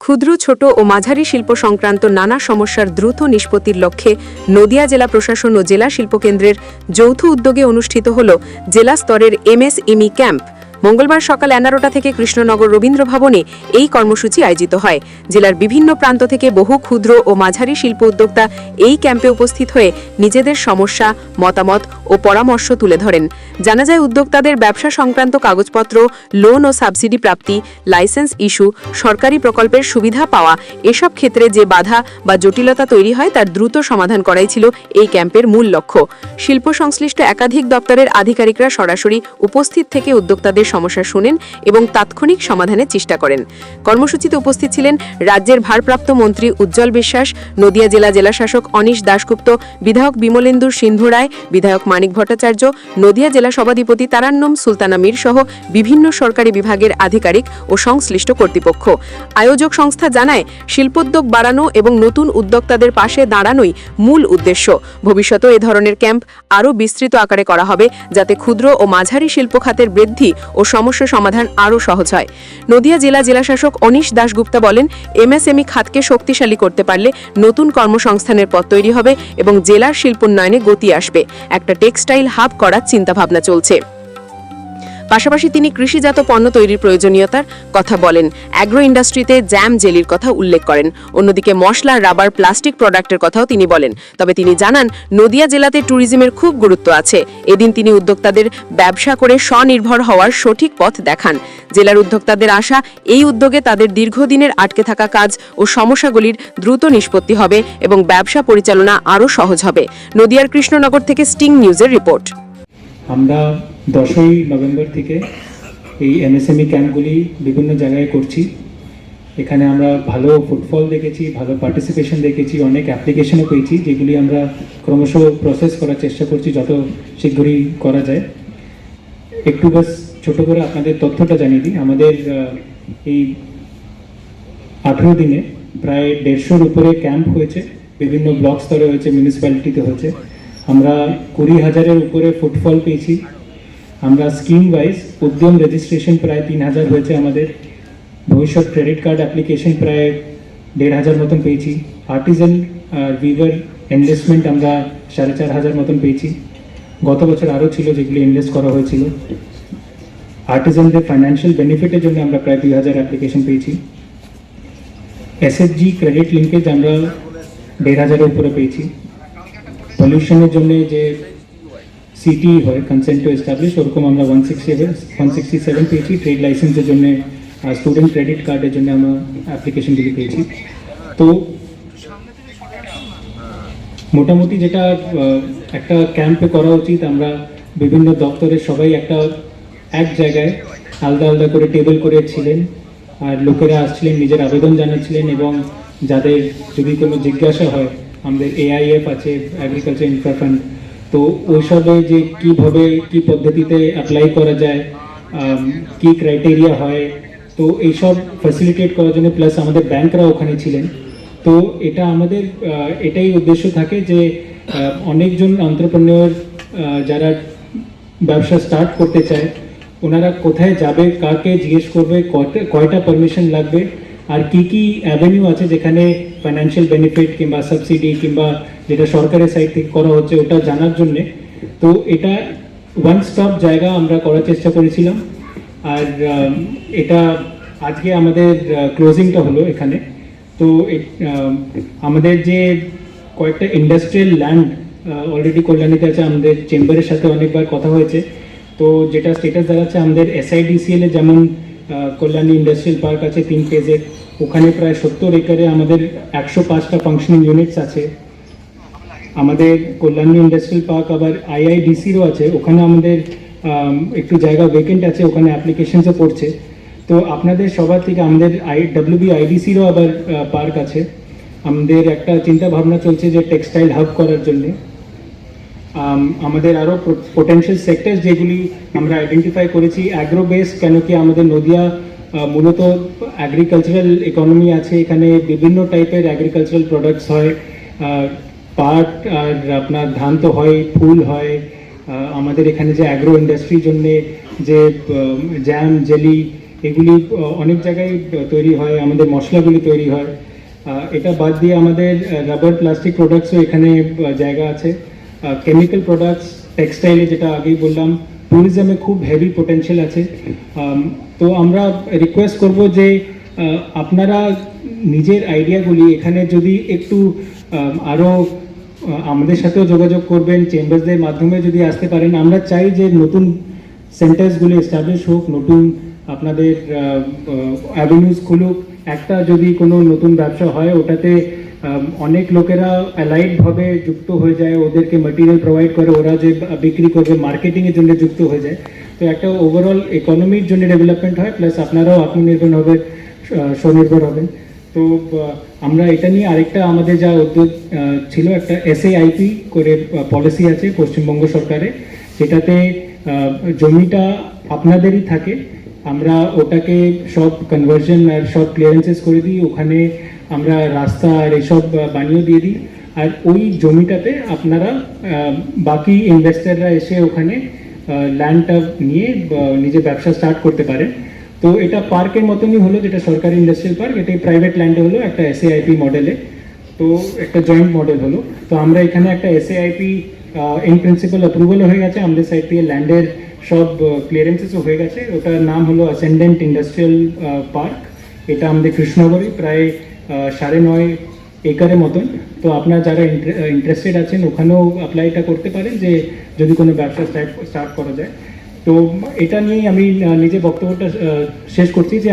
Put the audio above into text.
ক্ষুদ্র, ছোট ও মাঝারি শিল্প সংক্রান্ত নানা সমস্যার দ্রুত নিষ্পত্তির লক্ষ্যে নদিয়া জেলা প্রশাসন ও জেলা শিল্পকেন্দ্রের যৌথ উদ্যোগে অনুষ্ঠিত হল জেলা স্তরের এমএসএমই ক্যাম্প। মঙ্গলবার সকাল এগারোটা থেকে কৃষ্ণনগর রবীন্দ্র ভবনে এই কর্মসূচি আয়োজিত হয়। জেলার বিভিন্ন প্রান্ত থেকে বহু ক্ষুদ্র ও মাঝারি শিল্প উদ্যোক্তা এই ক্যাম্পে উপস্থিত হয়ে নিজেদের সমস্যা, মতামত ও পরামর্শ তুলে ধরেন। জানা যায় উদ্যোক্তাদের ব্যবসা সংক্রান্ত কাগজপত্র, লোন ও সাবসিডি প্রাপ্তি, লাইসেন্স ইস্যু, সরকারি প্রকল্পের সুবিধা পাওয়া, এসব ক্ষেত্রে যে বাধা বা জটিলতা তৈরি হয় তার দ্রুত সমাধান করাই ছিল এই ক্যাম্পের মূল লক্ষ্য। শিল্প সংশ্লিষ্ট একাধিক দপ্তরের আধিকারিকরা সরাসরি উপস্থিত থেকে উদ্যোক্তাদের সমস্যা শুনেন এবং তাৎক্ষণিক সমাধানের চেষ্টা করেন। কর্মসূচিতে উপস্থিত ছিলেন রাজ্যের ভারপ্রাপ্ত মন্ত্রী উজ্জ্বল বিশ্বাস, নদিয়া জেলা জেলাশাসক অনিশ দাশগুপ্ত, বিধায়ক বিমলেন্দুর সিন্ধু রায়, বিধায়ক মানিক ভট্টাচার্য, নদিয়া জেলা সভাধিপতি তারান্নম সুলতানা মীর সহ বিভিন্ন সরকারি বিভাগের আধিকারিক ও সংশ্লিষ্ট কর্তৃপক্ষ। আয়োজক সংস্থা জানায়, শিল্পোদ্যোগ বাড়ানো এবং নতুন উদ্যোক্তাদের পাশে দাঁড়ানোই মূল উদ্দেশ্য। ভবিষ্যতেও এ ধরনের ক্যাম্প আরও বিস্তৃত আকারে করা হবে যাতে ক্ষুদ্র ও মাঝারি শিল্প খাতের বৃদ্ধি ও সমস্যা সমাধান আরও সহজ হয়। নদিয়া জেলা জেলাশাসক অনিশ দাশগুপ্তা বলেন, এমএসএমই খাতকে শক্তিশালী করতে পারলে নতুন কর্মসংস্থানের পথ তৈরি হবে এবং জেলার শিল্পোন্নয়নে গতি আসবে। একটা টেক্সটাইল হাব করার চিন্তাভাবনা চলছে। পাশাপাশি তিনি কৃষিজাত পণ্য তৈরির প্রয়োজনীয়তার কথা বলেন। অ্যাগ্রো ইন্ডাস্ট্রিতে জ্যাম জেলির কথা উল্লেখ করেন। অন্যদিকে মশলা, রাবার, প্লাস্টিক প্রোডাক্টের কথাও তিনি বলেন। তবে তিনি জানান, নদিয়া জেলাতে ট্যুরিজমের খুব গুরুত্ব আছে। এদিন তিনি উদ্যোক্তাদের ব্যবসা করে স্বনির্ভর হওয়ার সঠিক পথ দেখান। জেলার উদ্যোক্তাদের আশা, এই উদ্যোগে তাদের দীর্ঘদিনের আটকে থাকা কাজ ও সমস্যাগুলির দ্রুত নিষ্পত্তি হবে এবং ব্যবসা পরিচালনা আরও সহজ হবে। নদিয়ার কৃষ্ণনগর থেকে স্টিং নিউজের রিপোর্ট। আমরা দশই নভেম্বর থেকে এই এমএসএমই ক্যাম্পগুলি বিভিন্ন জায়গায় করছি। এখানে আমরা ভালো ফুটফল দেখেছি, ভালো পার্টিসিপেশন দেখেছি, অনেক অ্যাপ্লিকেশনও পেয়েছি, যেগুলি আমরা ক্রমশ প্রসেস করার চেষ্টা করছি যত শীঘ্রই করা যায়। একটু বাস ছোট করে আপনাদের তথ্যটা জানিয়ে দিই। আমাদের এই আঠেরো দিনে প্রায় দেড়শোর উপরে ক্যাম্প হয়েছে, বিভিন্ন ব্লক স্তরে হয়েছে মিউনিসিপ্যালিটিতে হয়েছে। আমরা কুড়ি হাজারের উপরে ফুটফল পেয়েছি। আমরা স্কিম ওয়াইজ উদ্যম রেজিস্ট্রেশন প্রায় তিন হাজার হয়েছে আমাদের। ভবিষ্যৎ ক্রেডিট কার্ড অ্যাপ্লিকেশন প্রায় দেড় হাজার মতন পেয়েছি। আর্টিজান ভিভার ইনভেস্টমেন্ট আমরা সাড়ে চার হাজার মতন পেয়েছি। গত বছর আরও ছিল যেগুলি ইনভেস্ট করা হয়েছিল। আর্টিজানদের ফাইন্যান্সিয়াল বেনিফিটের জন্য আমরা প্রায় দুই হাজার অ্যাপ্লিকেশন পেয়েছি। এসএফজি ক্রেডিট লিঙ্কেজ আমরা দেড় হাজারের উপরে পেয়েছি। পলিউশনের জন্য যে সিটি হয় কনসেন্ট টু এস্টাবলিশ ওরকম আমরা one sixty one sixty seven পেয়েছি। ট্রেড লাইসেন্সের জন্য স্টুডেন্ট ক্রেডিট কার্ডের জন্য আমরা অ্যাপ্লিকেশনগুলি পেয়েছি তো মোটামুটি যেটা একটা ক্যাম্পে করা উচিত, আমরা বিভিন্ন দপ্তরের সবাই একটা, এক জায়গায় আলাদা আলাদা করে টেবিল করে ছিলেন। আর লোকেরা আসছিলেন, নিজের আবেদন জানাচ্ছিলেন এবং যাদের যদি কোনো জিজ্ঞাসা হয় আমাদের এআইএফ আছে অ্যাগ্রিকালচার ইনফ্রা ফান্ড তো ওইসবে যে কীভাবে, কী পদ্ধতিতে অ্যাপ্লাই করা যায় কি ক্রাইটেরিয়া হয়, তো এইসব ফ্যাসিলিটেট করার জন্য প্লাস আমাদের ব্যাংকরা ওখানে ছিলেন। তো এটা আমাদের এটাই উদ্দেশ্য থাকে যে অনেকজন অন্টারপ্রেনিয়র যারা ব্যবসা স্টার্ট করতে চায়, ওনারা কোথায় যাবে, কাকে জিজ্ঞেস করবে, কয়টা পারমিশন লাগবে, আর কি কি অ্যাভিনিউ আছে যেখানে ফাইন্যান্সিয়াল বেনিফিট কিংবা সাবসিডি কিংবা যেটা সরকারের সাইড থেকে করা হচ্ছে ওটা জানার জন্যে। তো এটা ওয়ান স্টপ জায়গা আমরা করার চেষ্টা করেছিলাম। আর এটা আজকে আমাদের ক্লোজিংটা হলো এখানে। তো আমাদের যে কয়েকটা ইন্ডাস্ট্রিয়াল ল্যান্ড অলরেডি কল্যাণীতে আছে, আমাদের চেম্বারের সাথে অনেকবার কথা হয়েছে। তো যেটা স্টেটাস দেখাচ্ছে আমাদের এসআইডিসিএল যেমন কল্যাণী ইন্ডাস্ট্রিয়াল পার্ক আছে, তিন ফেজে ওখানে প্রায় সত্তর একরে আমাদের একশো পাঁচটা ফাংশনিং ইউনিটস আছে। আমাদের কল্যাণী ইন্ডাস্ট্রিয়াল পার্ক আবার আইআইডিসিরও আছে। ওখানে আমাদের একটু জায়গা ভেকেন্ট আছে, ওখানে অ্যাপ্লিকেশনসও পড়ছে। তো আপনাদের সবার থেকে আমাদের আই ডাব্লিউবি আইডিসিরও আবার পার্ক আছে। আমাদের একটা চিন্তা ভাবনা চলছে যে টেক্সটাইল হাব করার জন্যে। আমাদের আরও পোটেনশিয়াল সেক্টর যেগুলি আমরা আইডেন্টিফাই করেছি অ্যাগ্রো বেস কেন কি আমাদের নদিয়া মূলত অ্যাগ্রিকালচারাল ইকোনমি আছে, এখানে বিভিন্ন টাইপের অ্যাগ্রিকালচারাল প্রোডাক্টস হয়। পাট আর আপনার ধান তো হয়, ফুল হয়। আমাদের এখানে যে অ্যাগ্রো ইন্ডাস্ট্রির জন্যে যে জ্যাম জেলি এগুলি অনেক জায়গায় তৈরি হয়, আমাদের মশলাগুলি তৈরি হয়। এটা বাদ দিয়ে আমাদের রাবার প্লাস্টিক প্রোডাক্টসও এখানে জায়গা আছে। কেমিক্যাল প্রোডাক্টস টেক্সটাইলে যেটা আগেই বললাম ট্যুরিজমে খুব হেভি পোটেনশিয়াল আছে। তো আমরা রিকোয়েস্ট করব যে আপনারা নিজের আইডিয়াগুলি এখানে যদি একটু আরও আমাদের সাথেও যোগাযোগ করবেন চেম্বার্সদের মাধ্যমে যদি আসতে পারেন। আমরা চাই যে নতুন সেন্টার্সগুলি এস্টাবলিশ হোক, নতুন আপনাদের অ্যাভিনিউজ খুলুক। একটা যদি কোনো নতুন ব্যবসা হয়, ওটাতে অনেক লোকেরা অ্যালাইডভাবে যুক্ত হয়ে যায় ওদেরকে মেটেরিয়াল প্রোভাইড করে ওরা যে বিক্রি করবে মার্কেটিংয়ের জন্য যুক্ত হয়ে যায়। তো একটা ওভারঅল ইকোনমির জন্য ডেভেলপমেন্ট হয় প্লাস আপনারাও আত্মনির্ভর হবে স্বনির্ভর হবেন। তো আমরা এটা নিয়ে আরেকটা আমাদের যা উদ্যোগ ছিল একটা এসএআইপি করে পলিসি আছে পশ্চিমবঙ্গ সরকারে আহ, জমিটা আপনাদেরই থাকে। আমরা ওটাকে সব কনভার্সন আর সব ক্লিয়ারেন্সেস করে দিই ওখানে আমরা রাস্তা আর এসব বানিয়ে দিয়ে দিই। আর ওই জমিটাতে আপনারা বাকি ইনভেস্টাররা এসে ওখানে ল্যান্ডটা নিয়ে, বা নিজের ব্যবসা স্টার্ট করতে পারে তো এটা পার্কের মতনই হলো যেটা সরকারি ইন্ডাস্ট্রিয়াল পার্ক এটা প্রাইভেট ল্যান্ডে হলো একটা এসএআইপি মডেলে তো একটা জয়েন্ট মডেল হলো। তো আমরা এখানে একটা এসএআইপি ইন প্রিন্সিপাল অ্যাপ্রুভাল হয়ে গেছে। আমাদের সাইড থেকে ল্যান্ডের সব ক্লিয়ারেন্সেসও হয়ে গেছে। ওটার নাম হলো অ্যাসেন্ডেন্ট ইন্ডাস্ট্রিয়াল পার্ক এটা আমাদের কৃষ্ণনগরে প্রায় সাড়ে নয় একারের মতন। তো আপনারা যারা ইন্টারেস্টেড আছেন, ওখানেও অ্যাপ্লাইটা করতে পারেন যে যদি কোনো ব্যবসা স্টার্ট করা যায়। তো এটা নিয়েই আমি নিজে বক্তব্যটা শেষ করছি যে